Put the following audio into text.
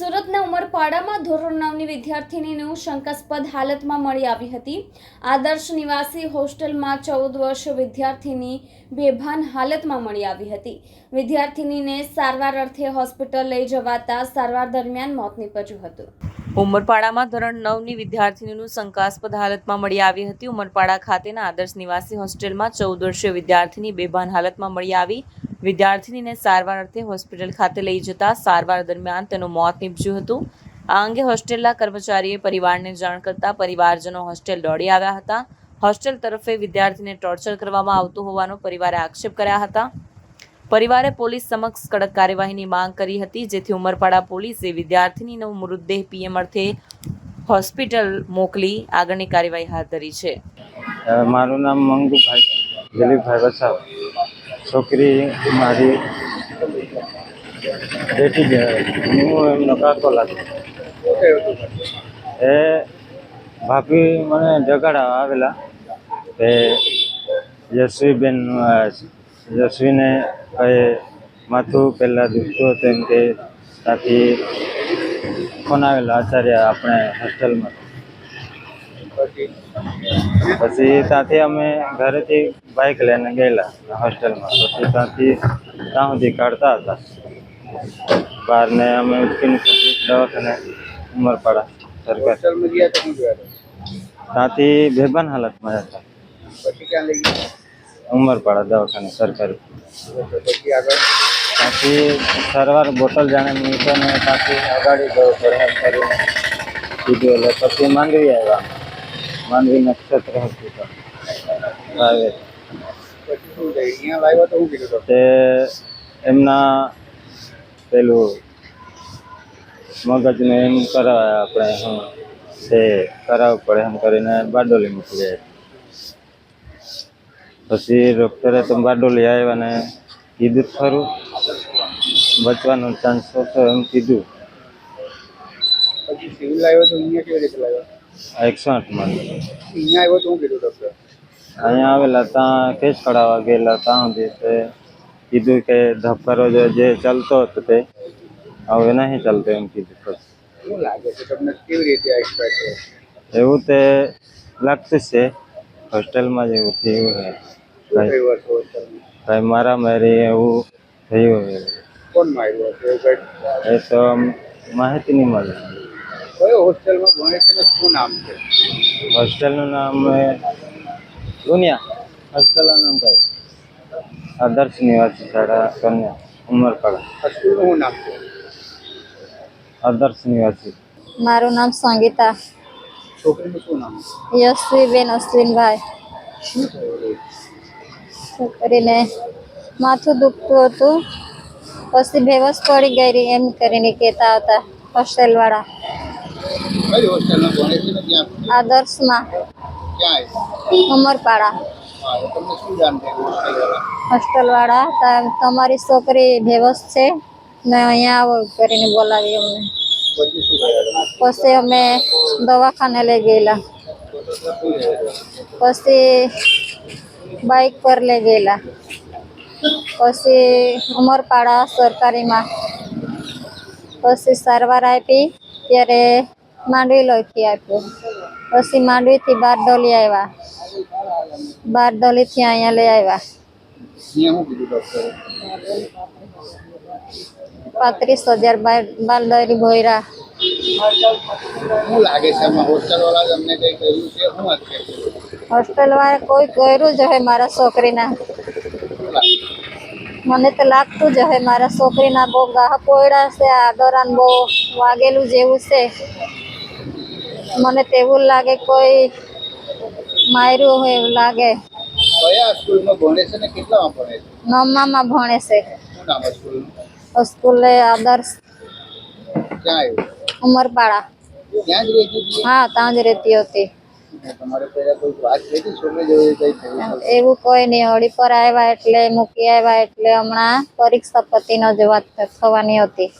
સુરતના ઉમરપાડામાં ધોરણ નવની વિદ્યાર્થીનીનું શંકાસ્પદ હાલતમાં મળી આવી હતી. આદર્શ નિવાસી હોસ્ટેલમાં ચૌદ વર્ષ વિદ્યાર્થીની બેભાન હાલતમાં મળી આવી હતી. વિદ્યાર્થીનીને સારવાર અર્થે હોસ્પિટલ લઈ જવાતા સારવાર દરમિયાન મોત નીપજ્યું હતું. ઉમરપાડામાં ધોરણ નવની વિદ્યાર્થીનીનું શંકાસ્પદ હાલતમાં મળી આવી હતી. ઉમરપાડા ખાતેના આદર્શ નિવાસી હોસ્ટેલમાં ચૌદ વર્ષીય વિદ્યાર્થીની બેભાન હાલતમાં મળી આવી. વિદ્યાર્થીનીને સારવાર અર્થે હોસ્પિટલ ખાતે લઈ જતા સારવાર દરમિયાન તેનું મોત નીપજ્યું હતું. આ અંગે હોસ્ટેલના કર્મચારીએ પરિવારને જાણ કરતા પરિવારજનો હોસ્ટેલ દોડી આવ્યા હતા. હોસ્ટેલ તરફે વિદ્યાર્થીને ટોર્ચર કરવામાં આવતું હોવાનો પરિવારે આક્ષેપ કર્યા હતા. પરિવારે પોલીસ સમક્ષ કડક કાર્યવાહીની માંગ કરી હતી, જેથી ઉમરપાડા પોલીસે વિદ્યાર્થીનીનો મૃતદેહ પીએમ અર્થે હોસ્પિટલ મોકલી આગળની કાર્યવાહી હાથ ધરી છે. મારું નામ મંગુભાઈ, દિલીપભાઈ વસાવ. છોકરી મારી બેટી જ હું એમનો કાકો લાગુ. એ ભાભી મને જગાડા આવેલા. એ યશવીબેન યશવીને કહે માથું પહેલાં દુખતું હતું એમ કે ત્યાંથી ફોન આવેલો. આચાર્ય આપણે હોસ્ટેલમાં પછી ત્યાંથી અમે ઘરેથી બાઇક લઈને ગયેલા હોસ્ટેલમાં પછી ત્યાંથી ત્યાં સુધી કાઢતા હતા. બહારને અમે ઉચકીને પછી દવાખાને ઉમરપાડા સરકાર હોસ્ટેલમાં ગયા તો શું જોયા ત્યાંથી બેભાન હાલતમાં હતા. પછી ક્યાં લઈ ગયા? ઉમરપાડા દવાખાને સરકારી પછી આગળ? ત્યાંથી સારવાર બોટલ જાણે મૂક્યો ને ત્યાંથી અગાડી જવું પડે એમ કરીને. કીધું એટલે પછી માંડવી આવ્યા. માંડવી નક્ષત્ર હોસ્પિટલ તો એમના પેલું મગજને એમ કરાવે આપણે હું તે કરાવવું પડે એમ કરીને બારડોલી મૂકી જાય પછી ડૉક્ટરે તો બારડોલી આવ્યા ને કીધું જ ખરું. બચવાનો ચાન્સ હતો એમ કીધું. પછી સિવિલ આવ્યો તો અહીંયા કેવી રીતે લાવ્યો એકસો આઠમાં અહીંયા આવ્યો તો શું કીધું ડૉક્ટર અહીંયા આવેલા ત્યાં કેસ કઢાવવા ગયેલા ત્યાં સુધી તે કીધું કે ધબકારો જે ચાલતો હતો તે હવે નહીં ચાલતો એમ કીધું પછી શું લાગે છે તમને? કેવી રીતે એવું તે લાગતું છે. હોસ્ટેલમાં જ એવું થયું છે ભાઈ મારા મારામારી એવું થયું કોણ માર્યું એ તો માહિતી નહીં મળે. કયો હોસ્ટેલમાં ભણે છે ને શું નામ છે? હોસ્ટેલનું નામ દુનિયા હોસ્ટેલનું નામ કઈ આદર્શ નિવાસી શાળા કન્યા ઉમરપાડા. શું નામ છે? આદર્શ નિવાસી. મારું નામ સંગીતા. છોકરીનું શું નામ? યશવીબેન અશ્વિનભાઈ. છોકરીને માથું દુખતું હતું. પછી બેવસ પડી ગઈ એમ કરીને કહેતા હતા હોસ્ટેલવાળા. કઈ હોસ્ટેલમાં ભણે છે ને ત્યાં આદર્શમાં. ક્યાં આવ્યું ઉમરપાડા તમને શું જાણ હોસ્ટેલવાળા? તમારી છોકરી બેવસ છે. ને અહીંયા આવો કરીને બોલાવી અમને? પછી અમે દવાખાને લઈ ગયેલા. પછી બાઇક પર લઈ ગયેલા. પછી ઉમરપાડા સરકારીમાં. પછી સારવાર આપી ત્યારે માંડવી લોહીથી આપ્યું. પછી માંડવીથી બારડોલી આવ્યા બારડોલીથી અહીંયા લઈ આવ્યા પાંત્રીસ હજાર બારડોલી ભોયરા. હોસ્ટેલ તમને કંઈ કર્યું જ હોય મારા છોકરીના. મને તો લાગતું જ હોય મારા છોકરીના બહુ ગાહ પોયડા છે આ દોરાન બહુ વાગેલું જેવું છે. મને તેવું લાગે કોઈ માર્યું હોય એવું લાગે. કયા સ્કૂલમાં ભણે છે ને કેટલામાં ભણે છે? નવમામાં ભણે છે. શું નામ સ્કૂલનું? સ્કૂલે આદર્શ ક્યાં આવ્યું? ઉમરપાડા. ત્યાં જ રહેતી હતી? હા ત્યાં જ રહેતી હતી? એવું કોઈ નહીં. હોળી પર આવ્યા એટલે મૂકી આવ્યા એટલે હમણાં પરીક્ષા પતિનો જ વાત થવાની હતી.